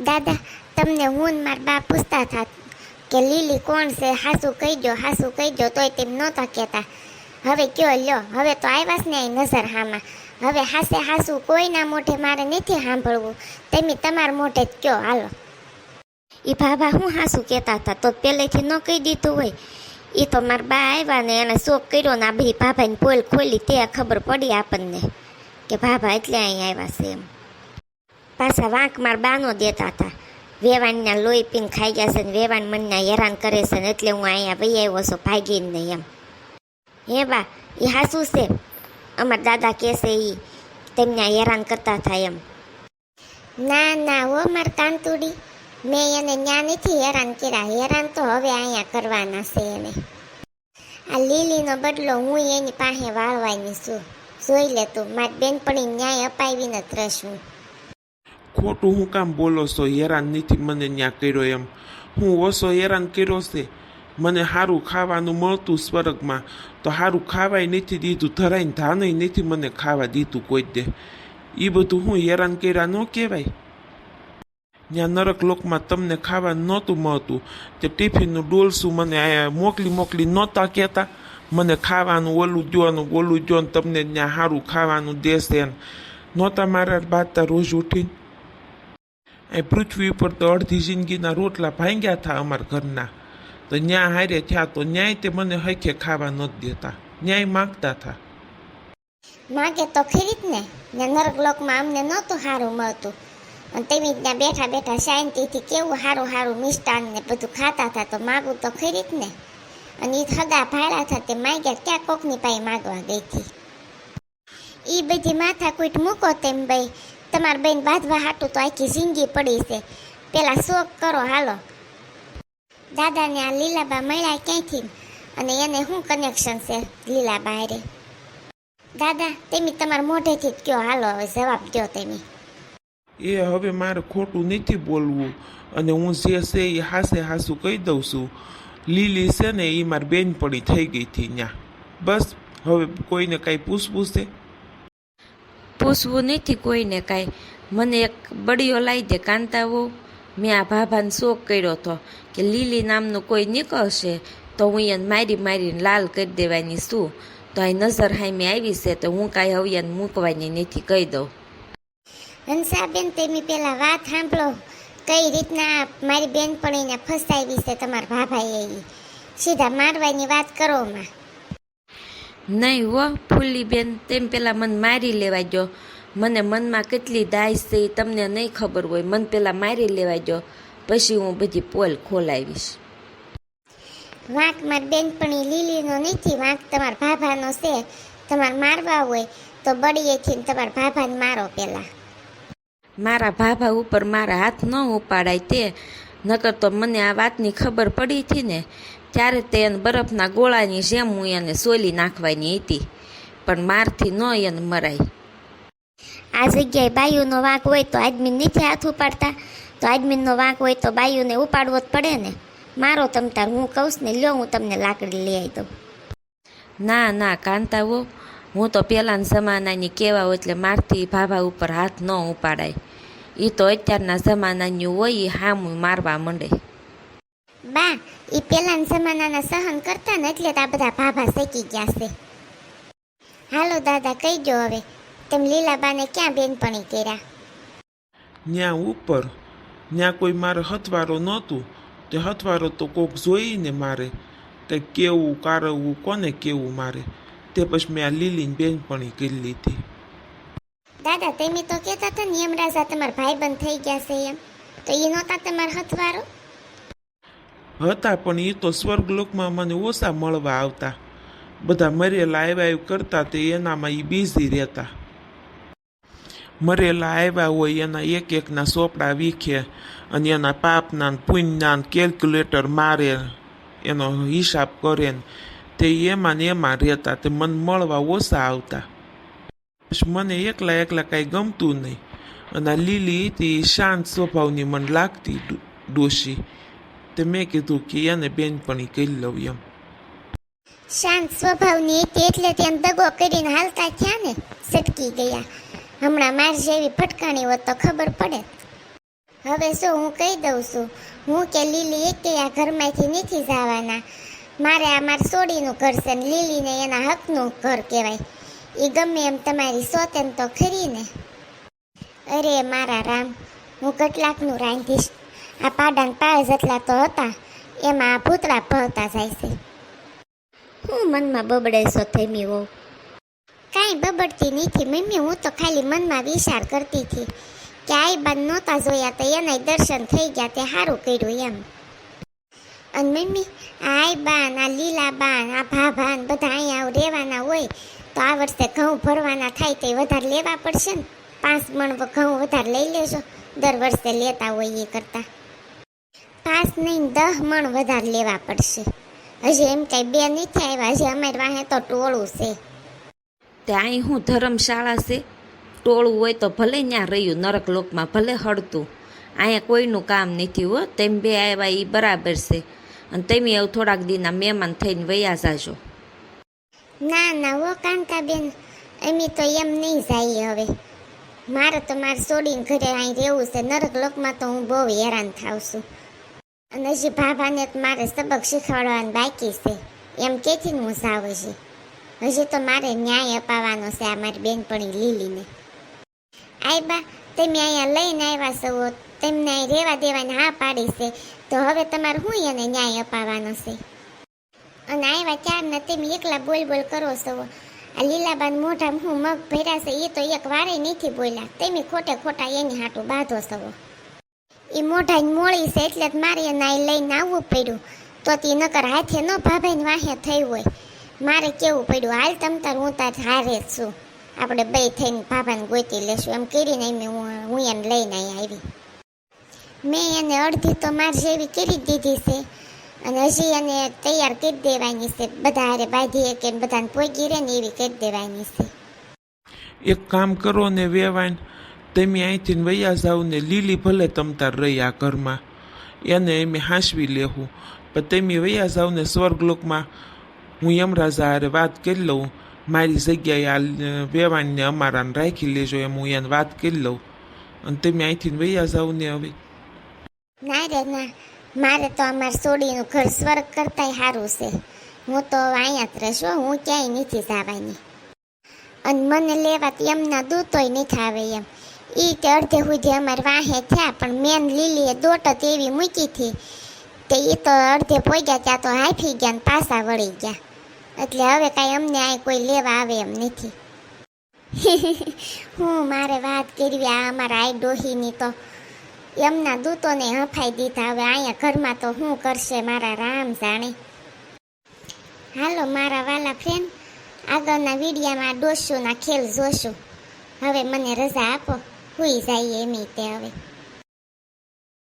દાદા, તમને હું માર બા પૂછતા હતા કે લીલી કોણ છે? હાસુ કહી દો હાસુ કહી દો તોય તેમ નહોતા કહેતા. હવે કયો લ્યો? હવે તો આવ્યા ને અહીં નજર હામાં. હવે હાસે હાસુ કોઈના મોઢે મારે નથી સાંભળવું. તમે તમારા મોઢે જ કયો, હાલો. એ બાબા હું હાસુ કહેતા હતા? તો પહેલેથી ન કહી દીધું હોય. એ તો મારા બા આવ્યા ને એને શોખ કર્યો ને આ બધી ભાભાની પોલ ખોલી, તે ખબર પડી આપણને કે ભાભા એટલે અહીં આવ્યા છે એમ. પાછા વાંક માર બાનો દેતા હતા. વેવાણના લોહી પીને ખાઈ ગયા છે ને વેવાણ મનના હેરાન કરે છે ને એટલે હું અહીંયા વહી આવ્યો છું ભાગીને નહીં એમ. હે બા એ હાસુ છે? અમાર દાદા કહેશે એ તેમને હેરાન કરતા થાય એમ. ના ના હો માર કાંતુડી, મેં એને ત્યાં નથી હેરાન કર્યા. હેરાન તો હવે અહીંયા કરવાના છે એને. આ લીલીનો બદલો હું એની પાસે વાળવાની છું. જોઈ લે તું, મારી બેનપણી ન્યાય અપાવીને જ રહીશું ખોટું હું કામ બોલો છો? હેરાન નથી, મને ત્યાં કર્યો એમ. હું ઓછો હેરાન કર્યો છે. મને સારું ખાવાનું મળતું સ્વર્ગમાં. તો સારું ખાવાય નથી દીધું, ધરાઈને ધાનય નથી મને ખાવા દીધું કોઈ દે. એ બધું હું હેરાન કર્યા ન કહેવાય. ત્યાં નરક લોકમાં તમને ખાવા નહોતું મળતું. તે ટિફિનનું ડોલસું મને મોકલી મોકલી નહોતા કહેતા? મને ખાવાનું ઓલું જોવાનું ઓલું દ્યો ને તમને ત્યાં સારું ખાવાનું દેશે એમ. નહોતા મારા બાતા રોજ ઉઠીને. એ પૃથ્વી ઉપર તો અડધી જિંદગીના રોટલા ભાંગ્યા હતા અમારા ઘરના. તો ન્યા હારે થયા તો ન્યાય તે મને હખે ખાવા નથી દેતા. ન્યાય માગતા હતા માગે તો ખરી ને. ને નરક લોકમાં અમને નહોતું સારું મળતું. અને તેવી ત્યાં બેઠા બેઠા શાંતિથી કેવું સારું સારું મિષ્ટાન ને બધું ખાતા હતા તો માગું તો ખરી જ ને. અને એ થગા ભાડા હતા તે માગ્યા ક્યાં કોકની પાસે માગવા ગઈ હતી એ બધી માથાકૂટ મૂકો તેમ ભાઈ તમારા બેન બાંધવા હાટું તો આખી ઝીંગી પડી છે. પેલા શોખ કરો હાલો. દાદાને આ લીલાબા મળ્યા ક્યાંથી? અને એને શું કનેક્શન છે લીલાબા હારે? દાદા, તેમી તમારા મોઢેથી જ કયો. હાલો, હવે જવાબ દો તેમી. એ હવે મારે ખોટું નથી બોલવું. અને હું જે છે એ હાસે હાસું કહી દઉં છું. લીલી છે ને એ મારી બેન પડી થઈ ગઈ હતી ત્યાં બસ, હવે કોઈને કાંઈ પૂછવું છે? પૂછવું નથી કોઈને કાંઈ. મને એક બડીઓ લાવી દે, કાંતાવો. મેં આ ભાભાને શોખ કર્યો હતો કે લીલી નામનું કોઈ નીકળશે તો હું એને મારી મારીને લાલ કરી દેવાની શું તો આ નજર હામે આવી છે તો હું કાંઈ હવે એને મૂકવાની નથી, કહી દઉં. હંસાબેન, તમે પહેલાં વાત સાંભળો. કઈ રીતના મારી બેનપણીને ફસાવી છે તમારા ભાભાએ સીધા મારવાની વાત કરો માં નહીં હો ફૂલીબેન તેમ પહેલાં મને મારી લેવા જો. મને મનમાં કેટલી દાઈશ છે એ તમને નહીં ખબર હોય. મને પહેલાં મારી લેવા જો. પછી હું બધી પોલ ખોલાવીશ. વાંક મારી બેનપણી લીલીનો નથી વાંક તમારા ભાભાનો છે. તમારે મારવા હોય તો બળીએથી તમારા ભાભાને મારો પહેલાં મારા ભાભા ઉપર મારા હાથ ન ઉપાડાય તે. નકર તો મને આ વાતની ખબર પડી હતી ને. ત્યારે તે એને બરફના ગોળાની જેમ હું એને સોલી નાખવાની હતી. પણ મારથી ન એને મરાય. આ જગ્યાએ બાયુનો વાંક હોય તો આદમી નીચે હાથ ઉપાડતા તો આદમીનો વાંક હોય તો બાયુને ઉપાડવો જ પડે ને. મારો તમ તાર હું કહું ને લ્યો હું તમને લાકડી લઈ આવી દઉં. ના ના કાંતાઓ હું તો પહેલાંના જમાનાની કહેવા એટલે મારથી ભાભા ઉપર હાથ ન ઉપાડાય. એ તો અત્યારના જમાનાની હોય એ હામું મારવા માંડે. બા એ પેલાના જમાનાના સહન કરતા ને એટલે તો આ બધા ભાભા શેકી ગયા છે. હાલો દાદા કહી દો હવે તેમ લીલાબાને ક્યાં બેનપણી કર્યા? ન્યા ઉપર ત્યાં કોઈ મારે હથવારો નહોતું તે હથવારો તો કોક જોઈને મારે તે કેવું કારવવું કોને કેવું મારે તે પછી મેં આ લીલીની બેનપણી કરી લીધી. દાદા તમે તો કહેતા હતા ને યમરાજા તમારા ભાઈબંધ થઈ ગયા છે એમ તો એ નહોતા તમારા હથવારો? હતા, પણ એ તો સ્વર્ગલોકમાં મને ઓછા મળવા આવતા. બધા મરેલા આવ્યા કરતા તે એનામાં એ બિઝી રહેતા. મરેલા આવ્યા હોય એના એક એકના ચોપડા વીખે અને એના પાપના પુણ્યના કેલ્ક્યુલેટર મારે એનો હિસાબ કરે તે એમાં ને એમાં રહેતા, તે મને મળવા ઓછા આવતા. મને એકલા એકલા કાંઈ ગમતું નહીં અને લીલી હતી શાંત સ્વભાવની મને લાગતી ડોશી. તે મેં કીધું કે એને બેનપણી કહી લઉં એમ. શાંત સ્વભાવની હતી એટલે ત્યાં દગો કરીને હાલતા થયા ને, સટકી ગયા. હમણાં માર જેવી ફટકાણી હોત તો ખબર પડે. હવે શું હું કહી દઉં છું? હું કે લીલી એક આ ઘરમાંથી નથી જવાના. મારે આ મારા સોડીનું ઘર છે ને લીલીને એના હકનું ઘર કહેવાય. એ ગમે એમ તમારી સોતેન તો ખરી ને. અરે મારા રામ, હું કેટલાકનું રાંધીશ. આ પાડાન પાળ જેટલા તો હતા એમાં આ ભૂતળા ભળતા જાય છે. હું મનમાં બબડે છો થેમી હોઉં કાંઈ બબડતી નથી મમ્મી હું તો ખાલી મનમાં વિચાર કરતી હતી કે આઈ બાન નહોતા જોયા તો એનાય દર્શન થઈ ગયા તે સારું કર્યું એમ. અને મમ્મી આ આઈ બાન આ લીલા બાન આ ભાભાન બધા અહીંયા રહેવાના હોય તો આ વર્ષે ઘઉં ભરવાના થાય તો વધારે લેવા પડશે ને? પાંચ મણ ઘઉં વધારે લઈ લેજો દર વર્ષે લેતા હોય એ કરતા. પાંચ નહીં દહ મણ વધારે લેવા પડશે. હજી એમ કઈ બે નથી આવ્યા હજી અમારી વાહે તો ટોળું છે. ત્યાં હું ધર્મશાળા છે. ટોળું હોય તો ભલે ત્યાં રહ્યું નરક લોકમાં ભલે હળતું. અહીંયા કોઈનું કામ નથી હો તેમ બે આવ્યા એ બરાબર છે. અને તમે એવું થોડાક દીના મહેમાન થઈને વયા જાજો. ના ના હો કાંતાબેન અમે તો એમ નહીં જઈએ હવે. મારે તો મારે છોડીને ઘરે અહીં રહેવું છે. નરક લોકમાં તો હું બહુ હેરાન થાવ છું. અને હજી ભાભાને મારે સબક શીખવાડવાનું બાકી છે, એમ કેથી હું જાઉં હજી હજી તો મારે ન્યાય અપાવવાનો છે આ મારી બેનપણી લીલીને. આઈ બા, તમે અહીંયા લઈને આવ્યા છો, તેમને અહીં રહેવા દેવાની હા પાડી છે, તો હવે તમારે હું એને ન્યાય અપાવવાનો છે? અને આવ્યા ત્યારના તમે એકલા બોલ બોલ કરો છો. આ લીલાબાન મોઢા હું મગ ભર્યા છે એ તો એક વારે નથી બોલ્યા. તમે ખોટે ખોટા એની હાટું બાંધો છો. એ મોઢા મોળી છે એટલે મારે એના એ લઈને આવવું પડ્યું. તો તે નકર હાથે ન ભાભાઈને વાહે થઈ હોય. મારે કેવું પડ્યું? હાલ તમ તાર હું તાર હારે જ છું. આપણે બે થઈને ભાભાને ગોતી લેશું. એમ કરીને એમ હું હું એને લઈને અહીં આવી. મેં એને અડધી તો માર જેવી કરી દીધી છે. અને હજી એને તૈયાર કરી દેવાની છે. બધા હારે બાંધીએ કે બધાને પોગી રહે ને એવી કરી દેવાની છે. એક કામ કરો ને વેવાન તમે અહીંથી વૈયા ને લીલી ભલે તમ તાર રહી આ ઘરમાં. એને એમ હાંસવી લેવું પણ તમે વૈયા જાવ ને સ્વર્ગલોકમાં હું યમરાજા હારે વાત કરી લઉં. મારી જગ્યાએ આ વેવાણને અમારાને રાખી લેજો એમ હું એને વાત કરી લઉં. અને તમે અહીંથી વૈયા જાઉને હવે ના રે, ના. મારે તો અમાર સોડીનું ઘર સ્વર્ગ કરતાંય સારું છે. હું તો અહીંયા જ રહીશ હું ક્યાંય નથી જવાની. અને મને લેવા તો એમના દૂતોય નથી આવે એમ. ઈ તે અડધે સુધી અમારે વાહે થયા, પણ મેન લીલીએ દોટ જ એવી મૂકી હતી. તે એ તો અડધે પોગ્યા ત્યાં તો હાંફી ગયા ને પાછા વળી ગયા. એટલે હવે કાંઈ અમને આ કોઈ લેવા આવે એમ નથી. હું મારે વાત કરવી, આ અમારા આઈ ડોહીની તો. એમના દૂતોને હફાઈ દીધા, હવે અહીંયા ઘરમાં તો શું કરશે મારા રામ જાણે. હાલો મારા વાલા ફ્રેન્ડ આગળના વિડીયામાં ડોસુના ખેલ જોશું. હવે મને રજા આપો. હુઈ જઈએ એમ તે હવે